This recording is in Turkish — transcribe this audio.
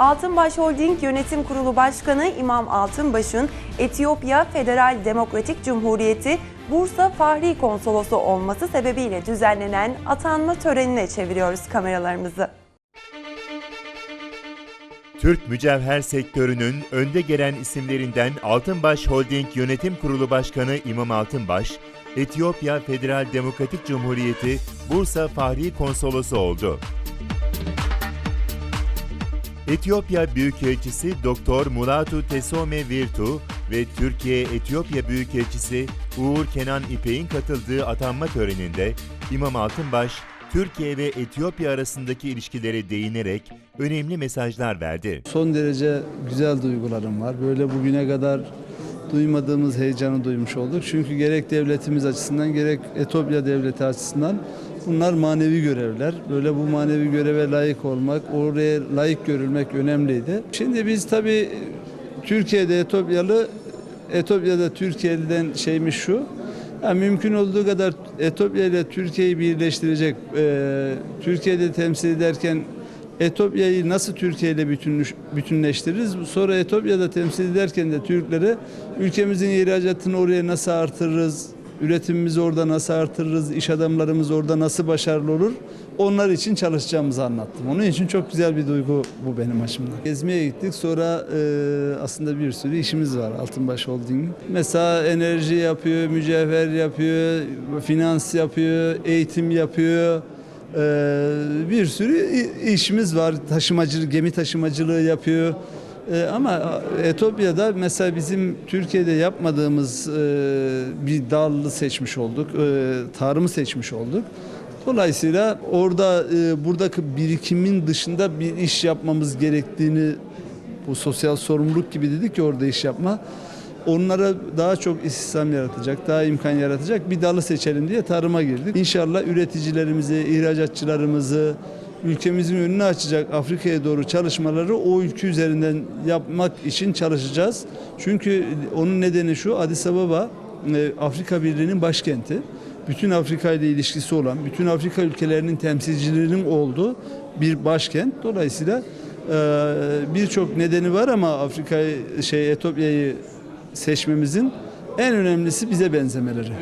Altınbaş Holding Yönetim Kurulu Başkanı İmam Altınbaş'ın Etiyopya Federal Demokratik Cumhuriyeti Bursa Fahri Konsolosu olması sebebiyle düzenlenen atanma törenine çeviriyoruz kameralarımızı. Türk mücevher sektörünün önde gelen isimlerinden Altınbaş Holding Yönetim Kurulu Başkanı İmam Altınbaş, Etiyopya Federal Demokratik Cumhuriyeti Bursa Fahri Konsolosu oldu. Etiyopya Büyükelçisi Doktor Mulatu Tesome Virtu ve Türkiye Etiyopya Büyükelçisi Uğur Kenan İpek'in katıldığı atanma töreninde İmam Altınbaş, Türkiye ve Etiyopya arasındaki ilişkilere değinerek önemli mesajlar verdi. Son derece güzel duygularım var. Böyle bugüne kadar duymadığımız heyecanı duymuş olduk. Çünkü gerek devletimiz açısından gerek Etiyopya devleti açısından bunlar manevi görevler. Böyle bu manevi göreve layık olmak, oraya layık görülmek önemliydi. Şimdi biz tabii Türkiye'de Etiyopyalı, Etiyopya'da Türkiye'den şeymiş şu, yani mümkün olduğu kadar Etiyopya ile Türkiye'yi birleştirecek, e, Türkiye'de temsil ederken Etiyopya'yı nasıl Türkiye ile bütünleştiririz? Sonra Etiyopya'da temsil ederken de Türklere ülkemizin ihracatını oraya nasıl artırırız? Üretimimizi orada nasıl artırırız? İş adamlarımız orada nasıl başarılı olur? Onlar için çalışacağımızı anlattım. Onun için çok güzel bir duygu bu benim açımdan. Gezmeye gittik. Sonra e, aslında bir sürü işimiz var Altınbaş Holding. Mesela enerji yapıyor, mücevher yapıyor, finans yapıyor, eğitim yapıyor. Ee, bir sürü işimiz var. Taşımacılık, gemi taşımacılığı yapıyor. Ee, ama Etiyopya'da mesela bizim Türkiye'de yapmadığımız e, bir dalı seçmiş olduk. E, tarımı seçmiş olduk. Dolayısıyla orada e, buradaki birikimin dışında bir iş yapmamız gerektiğini bu sosyal sorumluluk gibi dedik ki orada iş yapma. Onlara daha çok istihdam yaratacak, daha imkan yaratacak bir dalı seçelim diye tarıma girdik. İnşallah üreticilerimizi, ihracatçılarımızı, ülkemizin önünü açacak Afrika'ya doğru çalışmaları o ülke üzerinden yapmak için çalışacağız. Çünkü onun nedeni şu, Addis Ababa e, Afrika Birliği'nin başkenti. Bütün Afrika ile ilişkisi olan, bütün Afrika ülkelerinin temsilcilerinin olduğu bir başkent. Dolayısıyla e, birçok nedeni var ama Afrika'yı şey Etiyopya'yı seçmemizin en önemlisi bize benzemeleri.